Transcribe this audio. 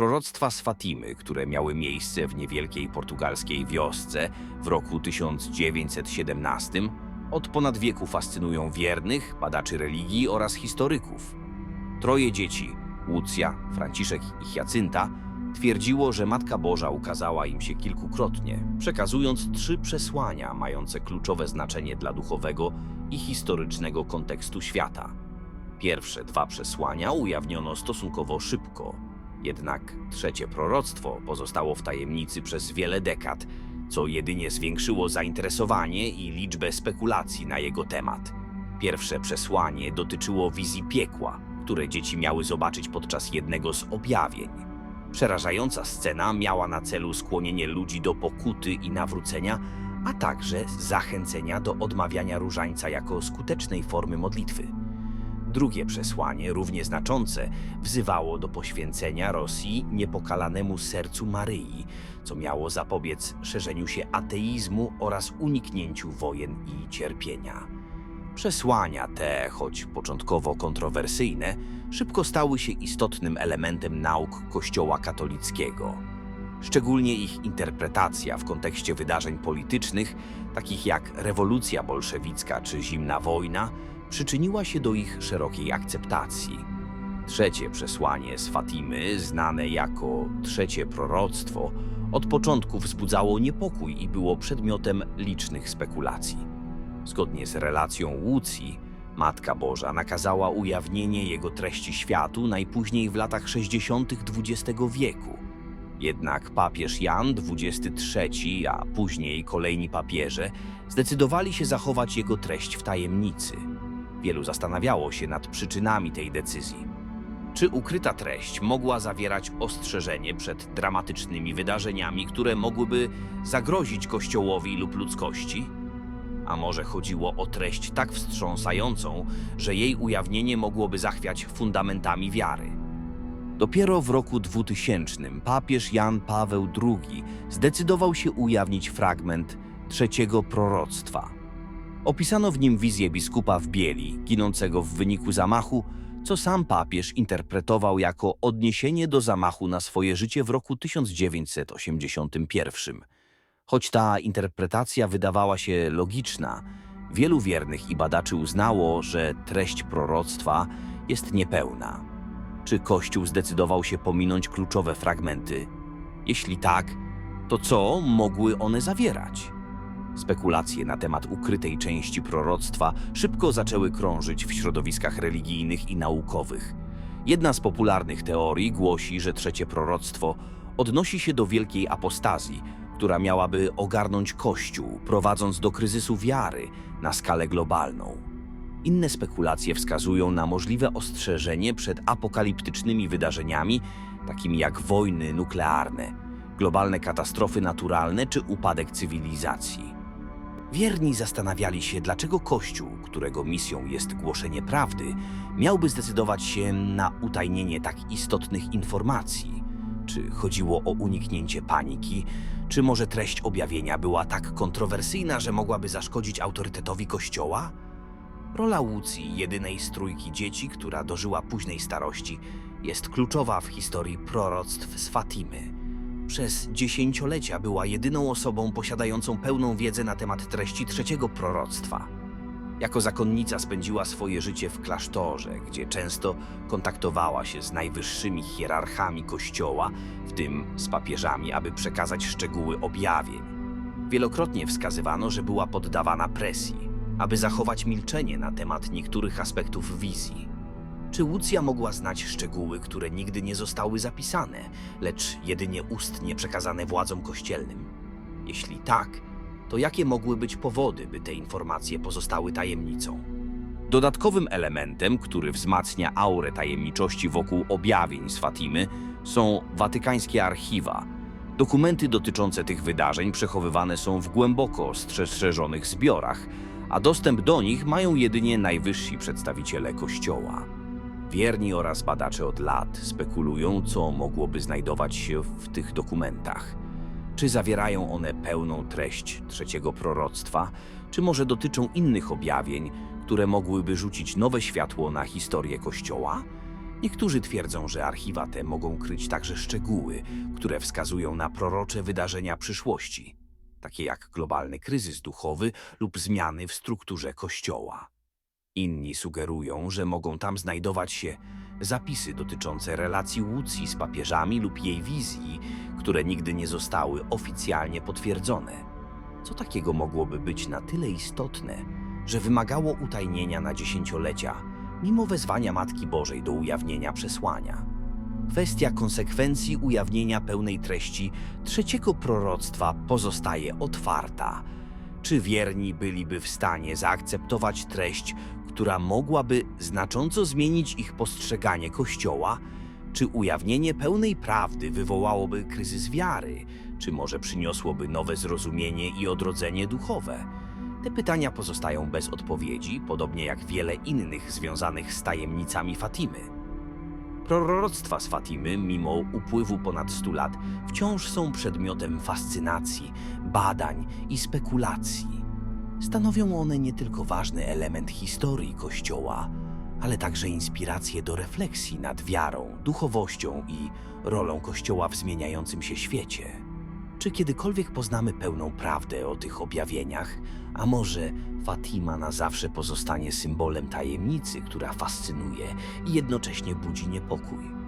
Proroctwa z Fatimy, które miały miejsce w niewielkiej portugalskiej wiosce w roku 1917, od ponad wieku fascynują wiernych, badaczy religii oraz historyków. Troje dzieci, Łucja, Franciszek i Hiacynta, twierdziło, że Matka Boża ukazała im się kilkukrotnie, przekazując trzy przesłania mające kluczowe znaczenie dla duchowego i historycznego kontekstu świata. Pierwsze dwa przesłania ujawniono stosunkowo szybko, jednak trzecie proroctwo pozostało w tajemnicy przez wiele dekad, co jedynie zwiększyło zainteresowanie i liczbę spekulacji na jego temat. Pierwsze przesłanie dotyczyło wizji piekła, które dzieci miały zobaczyć podczas jednego z objawień. Przerażająca scena miała na celu skłonienie ludzi do pokuty i nawrócenia, a także zachęcenia do odmawiania różańca jako skutecznej formy modlitwy. Drugie przesłanie, równie znaczące, wzywało do poświęcenia Rosji niepokalanemu sercu Maryi, co miało zapobiec szerzeniu się ateizmu oraz uniknięciu wojen i cierpienia. Przesłania te, choć początkowo kontrowersyjne, szybko stały się istotnym elementem nauk Kościoła katolickiego. Szczególnie ich interpretacja w kontekście wydarzeń politycznych, takich jak rewolucja bolszewicka czy zimna wojna, przyczyniła się do ich szerokiej akceptacji. Trzecie przesłanie z Fatimy, znane jako trzecie proroctwo, od początku wzbudzało niepokój i było przedmiotem licznych spekulacji. Zgodnie z relacją Łucji, Matka Boża nakazała ujawnienie jego treści światu najpóźniej w latach 60. XX wieku. Jednak papież Jan XXIII, a później kolejni papieże, zdecydowali się zachować jego treść w tajemnicy. Wielu zastanawiało się nad przyczynami tej decyzji. Czy ukryta treść mogła zawierać ostrzeżenie przed dramatycznymi wydarzeniami, które mogłyby zagrozić Kościołowi lub ludzkości? A może chodziło o treść tak wstrząsającą, że jej ujawnienie mogłoby zachwiać fundamentami wiary? Dopiero w roku 2000 papież Jan Paweł II zdecydował się ujawnić fragment trzeciego proroctwa. Opisano w nim wizję biskupa w bieli, ginącego w wyniku zamachu, co sam papież interpretował jako odniesienie do zamachu na swoje życie w roku 1981. Choć ta interpretacja wydawała się logiczna, wielu wiernych i badaczy uznało, że treść proroctwa jest niepełna. Czy Kościół zdecydował się pominąć kluczowe fragmenty? Jeśli tak, to co mogły one zawierać? Spekulacje na temat ukrytej części proroctwa szybko zaczęły krążyć w środowiskach religijnych i naukowych. Jedna z popularnych teorii głosi, że trzecie proroctwo odnosi się do wielkiej apostazji, która miałaby ogarnąć Kościół, prowadząc do kryzysu wiary na skalę globalną. Inne spekulacje wskazują na możliwe ostrzeżenie przed apokaliptycznymi wydarzeniami, takimi jak wojny nuklearne, globalne katastrofy naturalne czy upadek cywilizacji. Wierni zastanawiali się, dlaczego Kościół, którego misją jest głoszenie prawdy, miałby zdecydować się na utajnienie tak istotnych informacji. Czy chodziło o uniknięcie paniki, czy może treść objawienia była tak kontrowersyjna, że mogłaby zaszkodzić autorytetowi Kościoła? Rola Łucji, jedynej z trójki dzieci, która dożyła późnej starości, jest kluczowa w historii proroctw z Fatimy. Przez dziesięciolecia była jedyną osobą posiadającą pełną wiedzę na temat treści trzeciego proroctwa. Jako zakonnica spędziła swoje życie w klasztorze, gdzie często kontaktowała się z najwyższymi hierarchami kościoła, w tym z papieżami, aby przekazać szczegóły objawień. Wielokrotnie wskazywano, że była poddawana presji, aby zachować milczenie na temat niektórych aspektów wizji. Czy Łucja mogła znać szczegóły, które nigdy nie zostały zapisane, lecz jedynie ustnie przekazane władzom kościelnym? Jeśli tak, to jakie mogły być powody, by te informacje pozostały tajemnicą? Dodatkowym elementem, który wzmacnia aurę tajemniczości wokół objawień z Fatimy, są watykańskie archiwa. Dokumenty dotyczące tych wydarzeń przechowywane są w głęboko strzeżonych zbiorach, a dostęp do nich mają jedynie najwyżsi przedstawiciele Kościoła. Wierni oraz badacze od lat spekulują, co mogłoby znajdować się w tych dokumentach. Czy zawierają one pełną treść trzeciego proroctwa, czy może dotyczą innych objawień, które mogłyby rzucić nowe światło na historię Kościoła? Niektórzy twierdzą, że archiwa te mogą kryć także szczegóły, które wskazują na prorocze wydarzenia przyszłości, takie jak globalny kryzys duchowy lub zmiany w strukturze Kościoła. Inni sugerują, że mogą tam znajdować się zapisy dotyczące relacji Łucji z papieżami lub jej wizji, które nigdy nie zostały oficjalnie potwierdzone. Co takiego mogłoby być na tyle istotne, że wymagało utajnienia na dziesięciolecia, mimo wezwania Matki Bożej do ujawnienia przesłania? Kwestia konsekwencji ujawnienia pełnej treści trzeciego proroctwa pozostaje otwarta. Czy wierni byliby w stanie zaakceptować treść, która mogłaby znacząco zmienić ich postrzeganie Kościoła? Czy ujawnienie pełnej prawdy wywołałoby kryzys wiary? Czy może przyniosłoby nowe zrozumienie i odrodzenie duchowe? Te pytania pozostają bez odpowiedzi, podobnie jak wiele innych związanych z tajemnicami Fatimy. Proroctwa z Fatimy, mimo upływu ponad 100 lat, wciąż są przedmiotem fascynacji, badań i spekulacji. Stanowią one nie tylko ważny element historii Kościoła, ale także inspirację do refleksji nad wiarą, duchowością i rolą Kościoła w zmieniającym się świecie. Czy kiedykolwiek poznamy pełną prawdę o tych objawieniach, a może Fatima na zawsze pozostanie symbolem tajemnicy, która fascynuje i jednocześnie budzi niepokój?